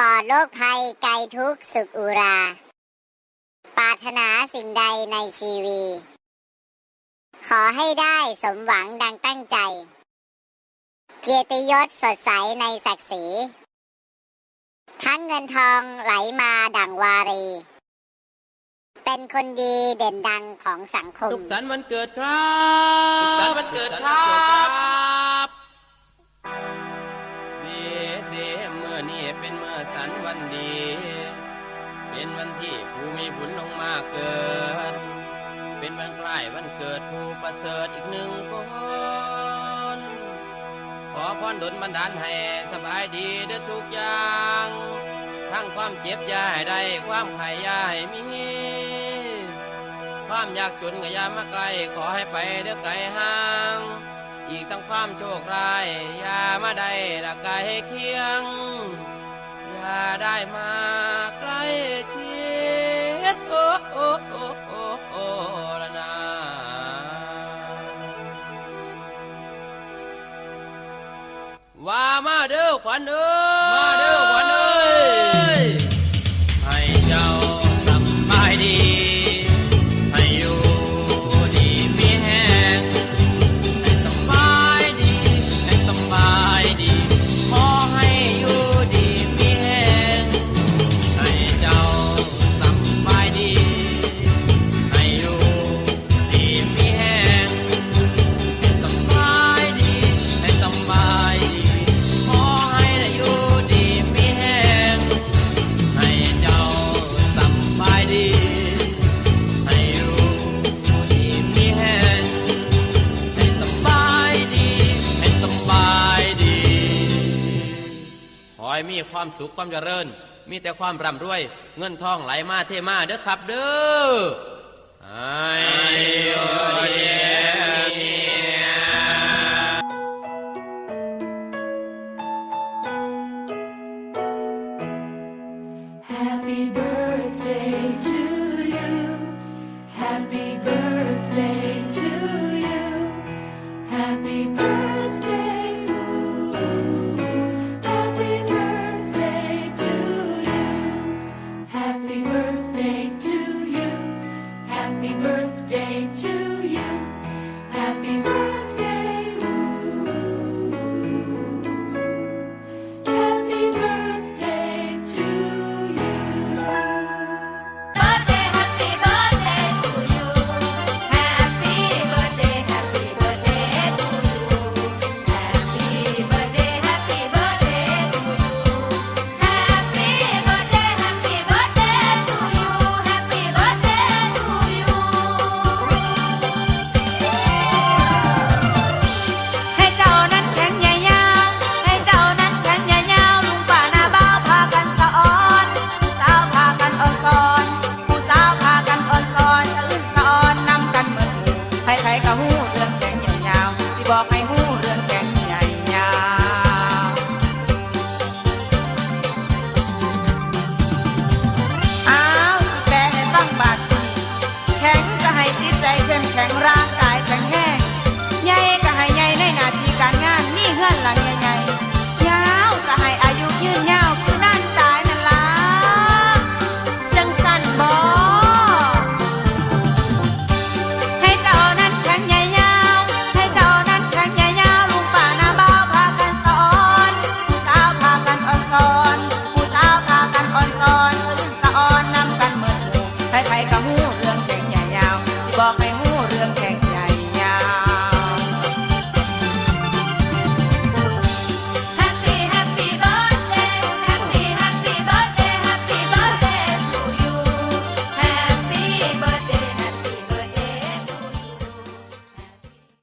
ปลอดโรคภัยไกลทุกข์สุขอุรา ปรารถนาสิ่งใดในชีวี ขอให้ได้สมหวังดังตั้งใจ เกียรติยศสดใสในศักดิ์ศรี ทั้งเงินทองไหลมาดังวารี เป็นคนดีเด่นดังของสังคม สุขสันต์วันเกิดครับ สุขสันต์วันเกิดครับ ประเสริฐอีกหนึ่งคน ขอพรดลบันดาลให้สบายดีเด้อทุกอย่าง ทั้งความเจ็บยาให้ได้ความไข่อยาให้มี ความยากจนก็อย่ามาไกลขอให้ไปเด้อไกลห่าง อีกทั้งความโชคร้ายยามาได้ละไกลเคียงยาได้มา ว่ามาเด้อขวัญเอ้ อยมีความสุขความเจริญ มีแต่ความร่ำรวย เงินทองไหลมาเทมาเด้อครับเด้อไอ้ Happy birthday to you. Happy birthday.